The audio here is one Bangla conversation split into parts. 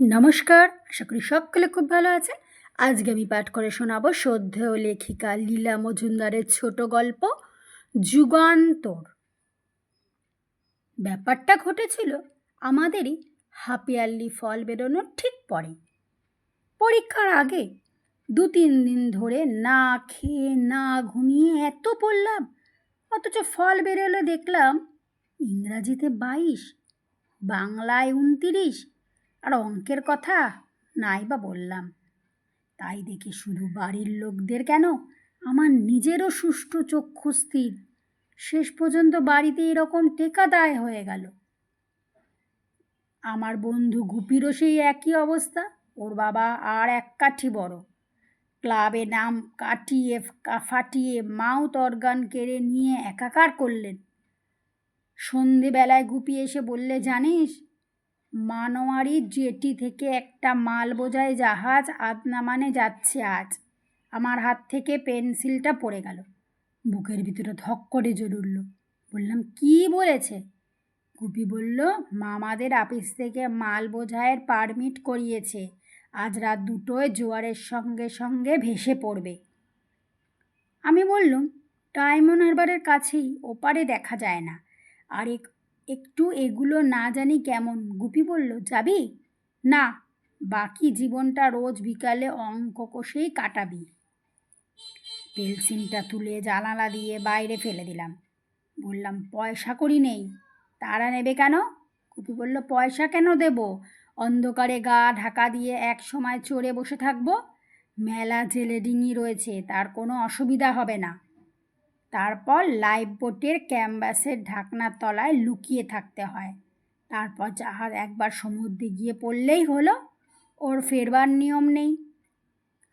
নমস্কার, আশা করি সকলে খুব ভালো আছে আজকে আমি পাঠ করে শোনাবো শ্রদ্ধেয় লেখিকা লীলা মজুমদারের ছোট গল্প, যুগান্তর। ব্যাপারটা ঘটেছিল আমাদেরই হাপিয়ারলি ফল বেরোনোর ঠিক পরে। পরীক্ষার আগে দু তিন দিন ধরে না খেয়ে না ঘুমিয়ে এত পড়লাম, অথচ ফল বেরোলে দেখলাম ইংরাজিতে বাইশ, বাংলায় উনতিরিশ আর অঙ্কের কথা নাই বা বললাম। তাই দেখে শুধু বাড়ির লোকদের কেন? আমার নিজেরও সুষ্ঠু চক্ষু স্থির। শেষ পর্যন্ত বাড়িতে এরকম টেকা দায় হয়ে গেল। আমার বন্ধু গুপিরও সেই একই অবস্থা। ওর বাবা আর এক কাঠি বড়। ক্লাবে নাম কাটিয়ে ফাটিয়ে মাউথ অর্গান কেড়ে নিয়ে একাকার করলেন। সন্ধেবেলায় গুপি এসে বললে, জানিস মানোয়ারি জেটি থেকে একটা মাল বোঝাই জাহাজ আদনামানে যাচ্ছে আজ। আমার হাত থেকে পেন্সিলটা পড়ে গেল। বুকের ভিতরে ধক করে জ্বর উঠল। বললাম, কি বলেছে? গুপি বলল, মামাদের অফিস থেকে মাল বোঝাইয়ের পারমিট করিয়েছে। আজ রাত দুটোয় জোয়ারের সঙ্গে সঙ্গে ভেসে পড়বে। আমি বললুম, ডায়মন্ড হারবারের কাছেই, ওপারে দেখা যায় না। আর এক একটু এগুলো না জানি কেমন। গুপি বলল, যাবি? না, বাকি জীবনটা রোজ বিকালে অঙ্ক কষেই কাটাবি। পেলসিনটা তুলে জানালা দিয়ে বাইরে ফেলে দিলাম। বললাম, পয়সা করি নেই, তারা নেবে কেন? গুপি বলল, পয়সা কেন দেব? অন্ধকারে গা ঢাকা দিয়ে এক সময় চড়ে বসে থাকব? মেলা জেলে ডিঙি রয়েছে, তার কোনো অসুবিধা হবে না। তারপর লাইফ বোটের ক্যানভাসের ঢাকনার তলায় লুকিয়ে থাকতে হয়। তারপর জাহাজ একবার সমুদ্রে গিয়ে পড়লেই হলো, ওর ফেরবার নিয়ম নেই।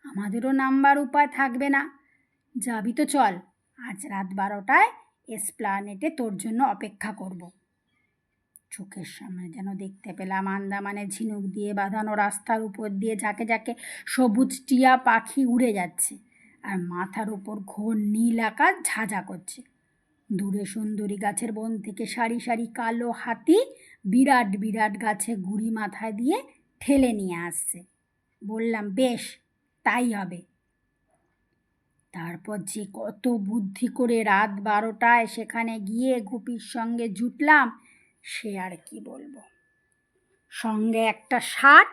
আমাদেরও নাম্বার উপায় থাকবে না। যাবি তো চল, আজ রাত বারোটায় এসপ্লানেটে তোর জন্য অপেক্ষা করব। চোখের সামনে যেন দেখতে পেলাম আন্দামানে ঝিনুক দিয়ে বাঁধানো রাস্তার উপর দিয়ে যাকে যাকে সবুজ টিয়া পাখি উড়ে যাচ্ছে। আর মাথার উপর ঘোর নীল আকাশ ঝাঁঝা করছে। দূরে সুন্দরী গাছের বন থেকে সারি সারি কালো হাতি বিরাট বিরাট গাছে গুড়ি মাথায় দিয়ে ঠেলে নিয়ে আসছে। বললাম, বেশ, তাই হবে। তারপর যে কত বুদ্ধি করে রাত বারোটায় সেখানে গিয়ে গুপির সঙ্গে জুটলাম, সে আর কি বলব। সঙ্গে একটা শার্ট,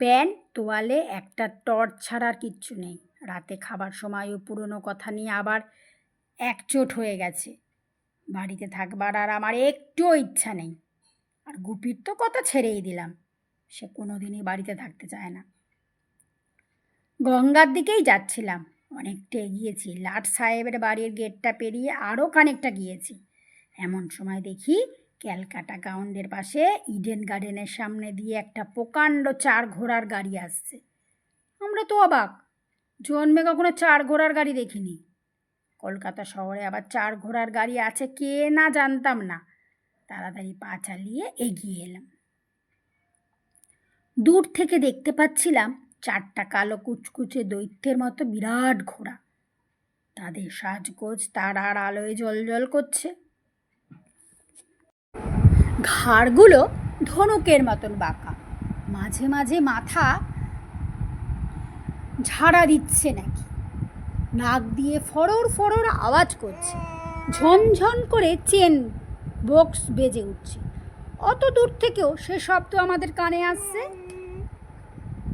প্যান্ট, তোয়ালে একটা টর্চ ছাড়ার কিচ্ছু নেই। রাতে খাবার সময়ও পুরনো কথা নিয়ে আবার একচোট হয়ে গেছে। বাড়িতে থাকবার আর আমার একটুও ইচ্ছা নেই। আর গুপির তো কথা ছেড়েই দিলাম। সে কোনো দিনই বাড়িতে থাকতে চায় না। গঙ্গার দিকেই যাচ্ছিলাম। অনেকটা এগিয়েছি। লাট সাহেবের বাড়ির গেটটা পেরিয়ে আরও খানিকটা গিয়েছি। এমন সময় দেখি ক্যালকাটা গ্রাউন্ডের পাশে ইডেন গার্ডেনের সামনে দিয়ে একটা প্রকাণ্ড চার ঘোড়ার গাড়ি আসছে। আমরা তো অবাক। জন্মে কখনো চার ঘোড়ার গাড়ি দেখিনি। কলকাতা শহরে আবার চার ঘোড়ার গাড়ি আছে কে না জানতাম না। তাড়াতাড়ি পা চালিয়ে এগিয়ে এলাম। দূর থেকে দেখতে পাচ্ছিলাম চারটা কালো কুচকুচে দৈত্যের মতো বিরাট ঘোড়া। তাদের সাজগোজ তারার আলোয় জলজল করছে। ঘাড়গুলো ধনুকের মতন বাঁকা। মাঝে মাঝে মাথা ঝাড়া দিচ্ছে নাকি? নাক দিয়ে ফরর ফরর আওয়াজ করছে। ঝনঝন করে চেন বক্স বেজে উঠছে। অত দূর থেকেও সে শব্দ আমাদের কানে আসছে।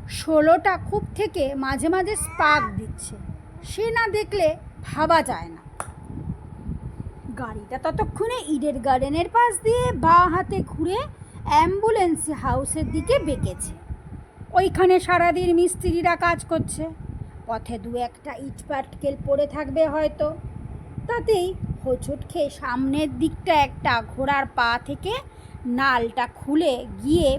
ষোলোটা খুব থেকে মাঝে মাঝে স্পার্ক দিচ্ছে। সে না দেখলে ভাবা যায় না। গাড়িটা ততক্ষণে ইডের গার্ডেনের পাশ দিয়ে বাঁ হাতে ঘুরে অ্যাম্বুলেন্স হাউসের দিকে বেঁকেছে। ওইখানে সারাদিন মিস্ত্রিরা কাজ করছে। পথে দু একটা ইট পাটকেল পড়ে থাকবে হয়তো। তাতেই হোঁচট খেয়ে সামনের দিকটা একটা ঘোড়ার পা থেকে নালটা খুলে গিয়ে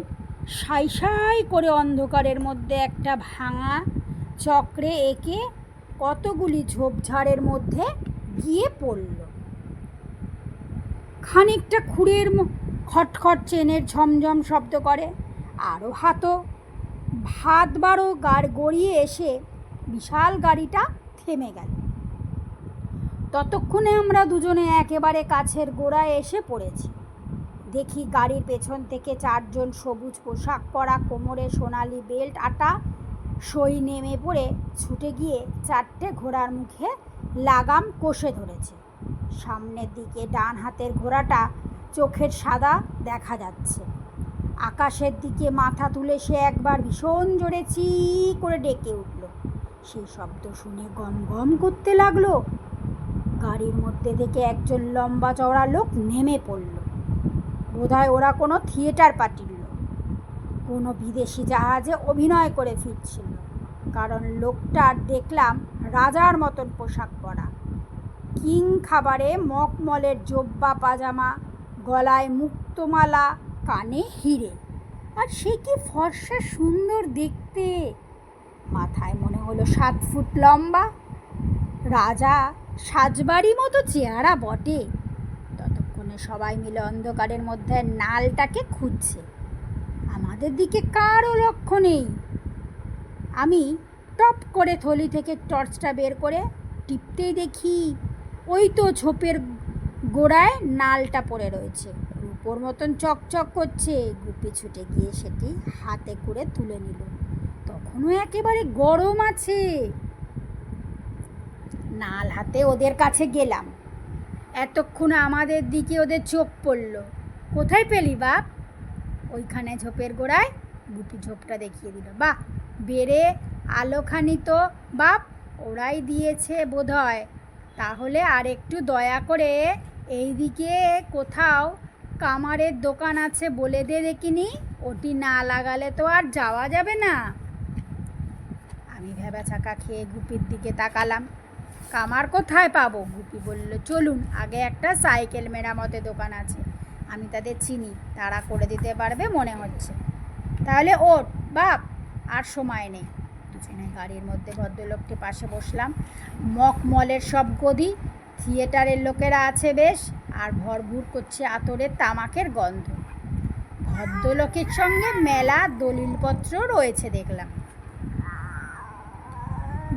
সাই সাই করে অন্ধকারের মধ্যে একটা ভাঙা চক্রে এঁকে কতগুলি ঝোপঝাড়ের মধ্যে গিয়ে পড়ল। খানিকটা খুঁড়ের খটখট চেনের ঝমঝম শব্দ করে। আরও হাতো বারো গাড় গড়িয়ে এসে বিশাল গাড়িটা থেমে গেল। ততক্ষণে আমরা দুজনে একেবারে কাছের গোড়ায় এসে পড়েছি। দেখি গাড়ির পেছন থেকে চারজন সবুজ পোশাক পরা কোমরে সোনালি বেল্ট, আটা, সই নেমে পড়ে ছুটে গিয়ে চারটে ঘোড়ার মুখে লাগাম কষে ধরেছে। সামনের দিকে ডান হাতের ঘোড়াটা চোখের সাদা দেখা যাচ্ছে। আকাশের দিকে মাথা তুলে সে একবার ভীষণ জোরে চি করে ডেকে উঠল। সেই শব্দ শুনে গম গম করতে লাগল। গাড়ির মধ্যে থেকে একজন লম্বা চওড়া লোক নেমে পড়ল। বোধহয় ওরা কোনো থিয়েটার পার্টির কোনো বিদেশি জাহাজে অভিনয় করে ফিরছিল, কারণ লোকটার দেখলাম রাজার মতন পোশাক পরা। কিং খাবারে মকমলের জব্বা পাজামা, গলায় মুক্তমালা কানে হিরে। আর সে কি ফর্সা সুন্দর দেখতে? মাথায় মনে হলো সাত ফুট লম্বা। রাজা সাজবাড়ি মতো চেহারা বটে। ততক্ষণে সবাই মিলে অন্ধকারের মধ্যে নালটাকে খুঁজছে। আমাদের দিকে কারও লক্ষ্য নেই। আমি টপ করে থলি থেকে টর্চটা বের করে টিপতেই দেখি ওই তো ঝোপের গোড়ায় নালটা পড়ে রয়েছে। রূপোর মতন চকচক করছে। গুপি ছুটে গিয়ে সেটি হাতে করে তুলে নিল। তখনও একেবারে গরম আছে। নাল হাতে ওদের কাছে গেলাম। এতক্ষণ আমাদের দিকে ওদের চোখ পড়ল। কোথায় পেলি বাপ? ওইখানে ঝোপের গোড়ায়? গুপি ঝোপটা দেখিয়ে দিল। বাহ, বেড়ে আলোখানি তো বাপ, ওরাই দিয়েছে বোধহয়। তাহলে আর একটু দয়া করে এইদিকে কোথাও কামারের দোকান আছে বলে দে দেখিনি, ওটি না লাগালে তো আর যাওয়া যাবে না। আমি ভেবা ছাকা খেয়ে গুপির দিকে তাকালাম। কামার কোথায় পাবো? গুপি বলল, চলুন, আগে একটা সাইকেল মেরামতের দোকান আছে। আমি তাদের চিনি তারা করে দিতে পারবে মনে হচ্ছে। তাহলে ওট বাপ, আর সময় নেই। দুজনে গাড়ির মধ্যে ভদ্রলোকটি পাশে বসলাম। মকমলের সব গদি, থিয়েটারের লোকেরা আছে বেশ। আর ভরভুর করছে আতরের তামাকের গন্ধ। ভদ্রলোকের সঙ্গে মেলা দলিলপত্র রয়েছে দেখলাম।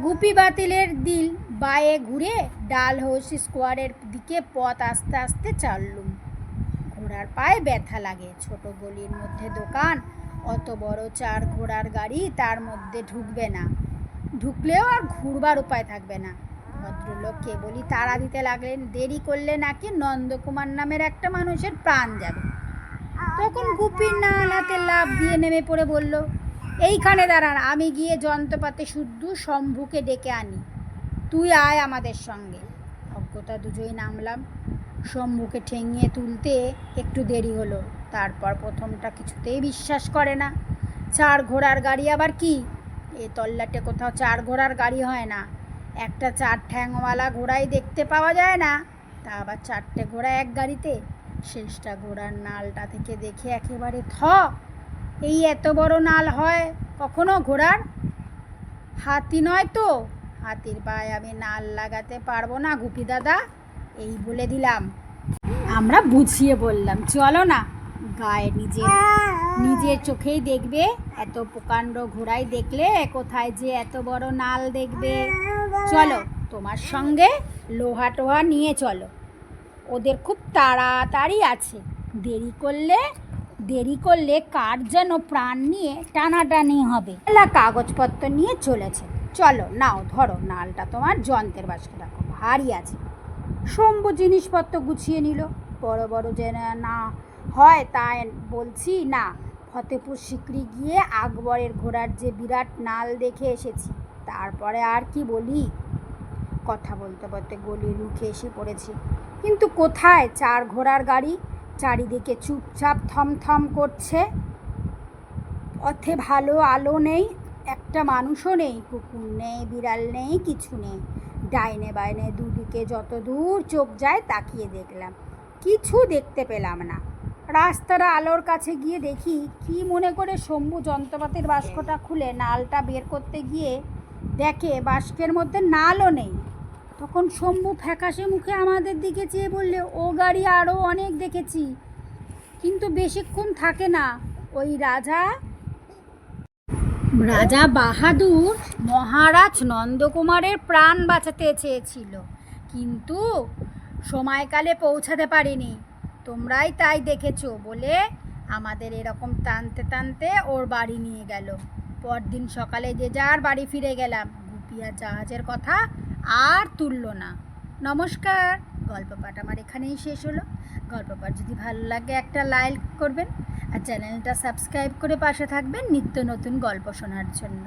গুপি বাতিলের দিল বায়ে ঘুরে ডালহৌসি স্কোয়ারের দিকে পথ আস্তে আস্তে চাললুম। ঘোড়ার পায়ে ব্যথা লাগে, ছোট গলির মধ্যে দোকান, অত বড় চার ঘোড়ার গাড়ি তার মধ্যে ঢুকবে না। ঢুকলেও আর ঘুরবার উপায় থাকবে না। ভদ্রলোক কেবলই তাড়া দিতে লাগলেন, দেরি করলে নাকি নন্দকুমার নামের একটা মানুষের প্রাণ যাবে। তখন গুপির নাল হাতে লাভ দিয়ে নেমে পড়ে বলল, এইখানে দাঁড়ান, আমি গিয়ে যন্ত্রপাতি শুদ্ধ শম্ভুকে ডেকে আনি। তুই আয় আমাদের সঙ্গে। অজ্ঞতা দুজোই নামলাম। শম্ভুকে ঠেঙিয়ে তুলতে একটু দেরি হলো। তারপর প্রথমটা কিছুতেই বিশ্বাস করে না। চার ঘোড়ার গাড়ি আবার কি? এ তল্লাটে কোথাও চার ঘোড়ার গাড়ি হয় না। একটা চার ঠ্যাংওয়ালা ঘোড়াই দেখতে পাওয়া যায় না। তা আবার চারটে ঘোড়া এক গাড়িতে, শেষটা ঘোড়ার নালটা থেকে দেখে একেবারে থ। এই এত বড় নাল হয় কখনো ঘোড়ার? হাতি নয় তো। হাতির পায়ে আমি নাল লাগাতে পারব না, গুপি দাদা। এই বলে দিলাম। আমরা বুঝিয়ে বললাম, চলো না। গায়ে নিজের নিজের চোখেই দেখবে, এত প্রকাণ্ড ঘোড়াই দেখলে কোথায় যে এত বড় নাল দেখবে। চলো তোমার সঙ্গে লোহা টোহা নিয়ে চলো। ওদের খুব তাড়াতাড়ি আছে। দেরি করলে দেরি করলে কার যেন প্রাণ নিয়ে টানাটানি হবে। কাগজপত্র নিয়ে চলেছে। চলো নাও, ধরো নালটা তোমার যন্ত্রের বাসকে রাখো ভারী আছে। শম্ভু জিনিসপত্র গুছিয়ে নিল। বড় বড় যে না হয় তাই বলছি না। ফতেপুর সিকরি গিয়ে আকবরের ঘোড়ার যে বিরাট নাল দেখে এসেছি, তারপরে আর কি বলি? কথা বলতে বলতে গলির মুখে এসে পড়েছি। কিন্তু কোথায় চার ঘোড়ার গাড়ি? চারিদিকে চুপচাপ থমথম করছে। পথে ভালো আলো নেই, একটা মানুষও নেই, কুকুর নেই, বিড়াল নেই, কিছু নেই। ডাইনে বাইনে দুদিকে যত দূর চোখ যায় তাকিয়ে দেখলাম, কিছু দেখতে পেলাম না। রাস্তার আলোর কাছে গিয়ে দেখি, কি মনে করে শম্ভু যন্ত্রপাতির বাস্কটা খুলে নালটা বের করতে গিয়ে দেখে বাস্কের মধ্যে নালও নেই। তখন শম্ভু ফ্যাকাশে মুখে আমাদের দিকে চেয়ে বললে, ও গাড়ি আরও অনেক দেখেছি, কিন্তু বেশিক্ষণ থাকে না, ওই রাজা? রাজা বাহাদুর মহারাজ নন্দকুমারের প্রাণ বাঁচাতে চেয়েছিল, কিন্তু সময়কালে পৌঁছাতে পারিনি। তোমরাই তাই দেখেছ বলে আমাদের এরকম টানতে টানতে ওর বাড়ি নিয়ে গেল। পরদিন সকালে যে যার বাড়ি ফিরে গেলাম গুপি আর জাহাজের কথা আর তুললো না। নমস্কার, গল্প পাঠ আমার এখানেই শেষ হলো। গল্প পাঠ যদি ভালো লাগে একটা লাইক করবেন আর চ্যানেলটা সাবস্ক্রাইব করে পাশে থাকবেন নিত্য নতুন গল্প শোনার জন্য।